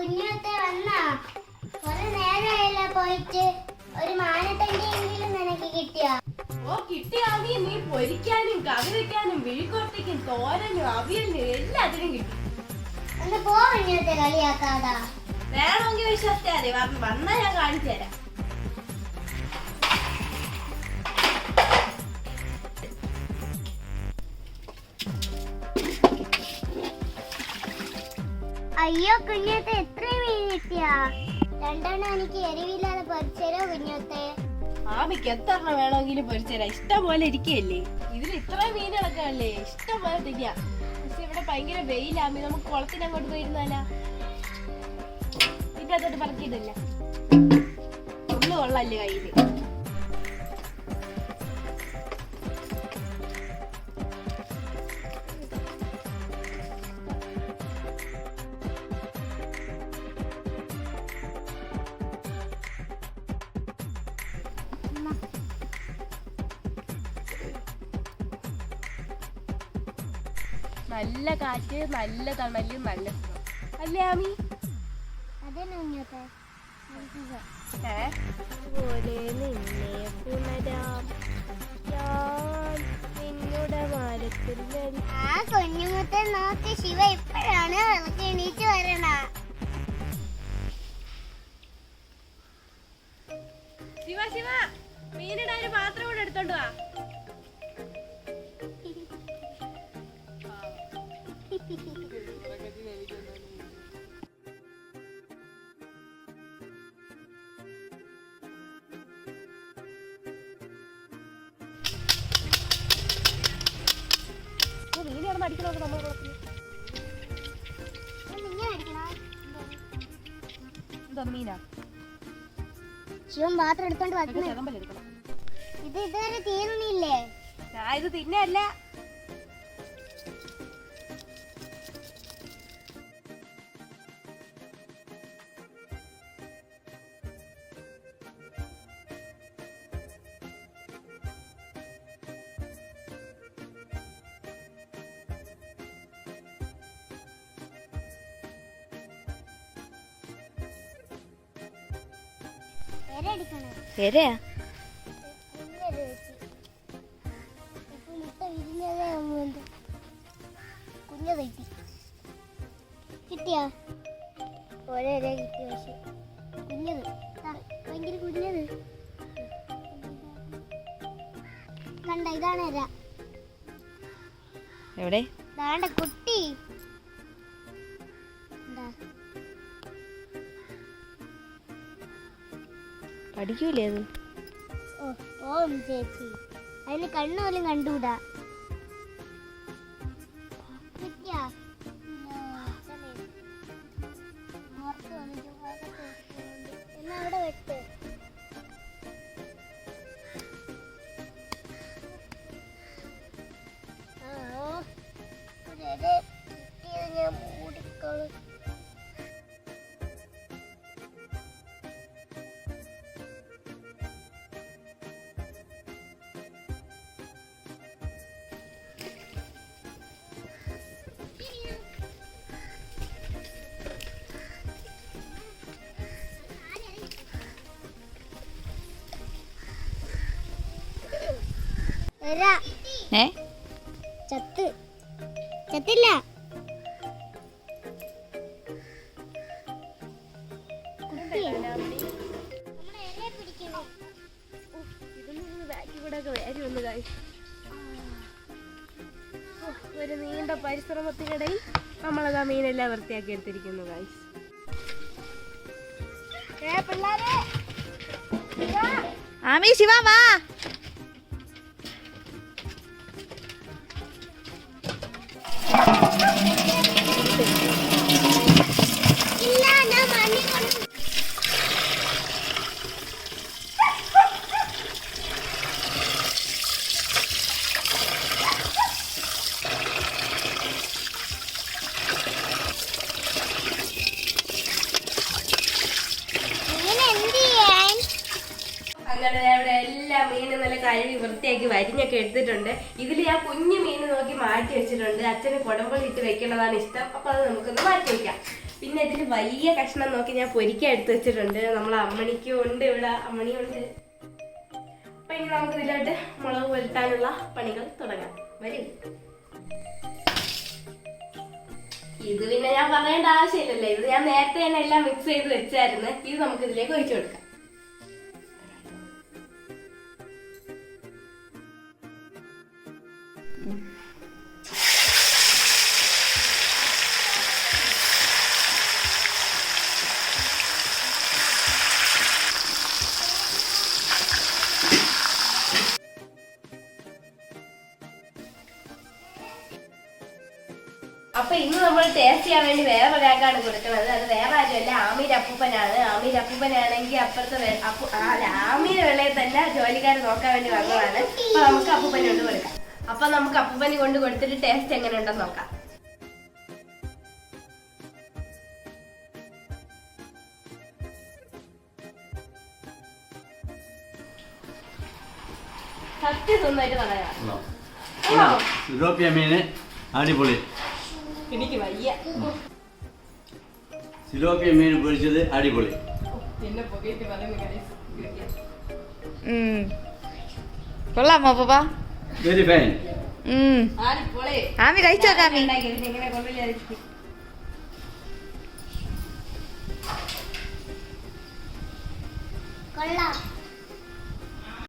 കുഞ്ഞത്തെ വന്നാ? കുറെ നേരമായല്ലോ പോയിട്ട്. ഒരു മാനത്തണ്ടിയെങ്കിലും നിനക്ക് കിട്ടിയോ? ഓ കിട്ടിയാണെങ്കിൽ നീ പൊരിക്കാനും കറി വെക്കാനും വിഴുക്കോട്ടയ്ക്കും തോരനും അവിയലിനും എല്ലാത്തിനും കിട്ടി. ഒന്ന് പോ കുഞ്ഞത്തെ കളിയാക്കാതാ. വേണമെങ്കിൽ വിശ്വസിച്ചാൽ മതി. വന്ന് വന്നാ ഞാൻ കാണിച്ചു തരാം. അയ്യോ കുഞ്ഞത്തെ കിട്ടിയാ രണ്ടെണ്ണം എനിക്ക് എരിവില്ലാതെ പൊരിച്ചരോ കുഞ്ഞത്തെ? എത്ര എണ്ണം വേണമെങ്കിലും പൊരിച്ചേരാ. ഇഷ്ടം പോലെ ഇരിക്കുകയല്ലേ ഇതിൽ ഇത്ര മീനുകളൊക്കെ അല്ലേ ഇഷ്ടം പോലെ തിന്നാ പക്ഷെ ഇവിടെ ഭയങ്കര വെയിലാമി നമുക്ക് കുളത്തിന് അങ്ങോട്ട് പോയിരുന്നാലാ. ഇതിന്റെ അകത്തോട്ട് പറക്കിയിട്ടില്ല. ഉള്ളു കൊള്ളല്ലേ കയ്യിൽ? നല്ല കാറ്റ് നല്ല തണൽ നല്ല സുഖം. അല്ലേ ആമി? പോലെ നിന്നെ പുണരാം. ഞാൻ നിന്നുടെ. ആ കുഞ്ഞുമുത്തെ നോക്കി. ശിവ ഇപ്പോഴാണ് വിളക്ക് എണീറ്റ് വരണ. ശിവ ശിവ. മീനിടാൻ ഒരു പാത്രം കൂടെ എടുത്തോണ്ട് വാ. അടിക്കണമൊക്കെ നമ്മൾ എന്തോ മീനാ. ശിവൻ പാത്രം എടുത്തോണ്ട് ഇത് ഇതുവരെ തീർന്നില്ലേ? ഞാൻ ഇത് തിന്നല്ല ഉള്ളൂ കുഞ്ഞത് കിട്ടി കിട്ടിയാ ഒരേ കിട്ടി പക്ഷെ. കുഞ്ഞത്. ഭയങ്കര കുഞ്ഞത്. കണ്ട ഇതാണ് എവിടെ? കുട്ടി. പഠിക്കൂലേ അത് ഓ ചേച്ചി അതിന് കണ്ണു പോലും കണ്ടുകൂടാ അവിടെ ഇല്ല, ഏ? ചത്ത്. ചത്തില്ല. ഒരു നീണ്ട പരിശ്രമത്തിനിടയിൽ നമ്മളത് ആ മീനെല്ലാം വൃത്തിയാക്കി എടുത്തിരിക്കുന്നു ഗായ്സ് ആമി ശിവ വാ. അങ്ങനെ അവിടെ എല്ലാ മീനും നല്ല കഴുകി വൃത്തിയാക്കി വരിഞ്ഞൊക്കെ എടുത്തിട്ടുണ്ട്. ഇതിൽ ഞാൻ കുഞ്ഞു മീൻ നോക്കി മാറ്റി വെച്ചിട്ടുണ്ട്. അച്ഛന് കുടമ്പളി ഇട്ട് വെക്കണതാണ് ഇഷ്ടം. അപ്പൊ അത് നമുക്കൊന്ന് മാറ്റി വെക്കാം. പിന്നെ ഇതിൽ വലിയ കഷ്ണം നോക്കി ഞാൻ പൊരിക്കാൻ എടുത്ത് വെച്ചിട്ടുണ്ട്. നമ്മളെ അമ്മണിക്കും ഉണ്ട് ഇവിടെ. അമ്മണിയുണ്ട് അപ്പൊ ഇനി നമുക്ക് ഇതിലോട്ട് മുളക് പുരട്ടാനുള്ള പണികൾ തുടങ്ങാം. വരും. ഇത് പിന്നെ ഞാൻ പറയേണ്ട ആവശ്യമില്ലല്ലോ. ഇത് ഞാൻ നേരത്തെ തന്നെ എല്ലാം മിക്സ് ചെയ്ത് വെച്ചായിരുന്നു. ഇത് നമുക്ക് ഇതിലേക്ക് ഒഴിച്ചു കൊടുക്കാം. അപ്പൊ ഇന്ന് നമ്മൾ ടേസ്റ്റ് ചെയ്യാൻ വേണ്ടി വേറെ ഒരാൾക്കാണ് കൊടുക്കുന്നത്. അത് വേറെ ആരുമല്ല ആമീർ അപ്പൂപ്പനാണ്. ആമീർ അപ്പൂപ്പനാണെങ്കിൽ അപ്പുറത്തെ അപ്പു ആ, അല്ല, ആമീർ വെള്ളയിൽ തന്നെ ജോലിക്കാരെ നോക്കാൻ വേണ്ടി വന്നതാണ്. അപ്പൊ നമുക്ക് അപ്പൂപ്പനോട് കൊടുക്കാം. അപ്പൊ നമുക്ക് അപ്പുപനി കൊണ്ട് കൊടുത്തിട്ട് ടേസ്റ്റ് എങ്ങനെ ഉണ്ടെന്ന് നോക്കാം സത്യസന്ധമായിട്ട് പറയാം? യൂറോപ്യ മീന് അടിപൊളി. എനിക്ക് വയ്യ. സിലോപ്പിയ മീൻ പൊരിച്ചത് അടിപൊളി. എന്നെ പറയുന്ന. കൊള്ളാമോ പപ്പ വെരി ഫൈൻ ആമി കഴിച്ചോ കൊണ്ടുവരായിരിക്കും കൊള്ളാം.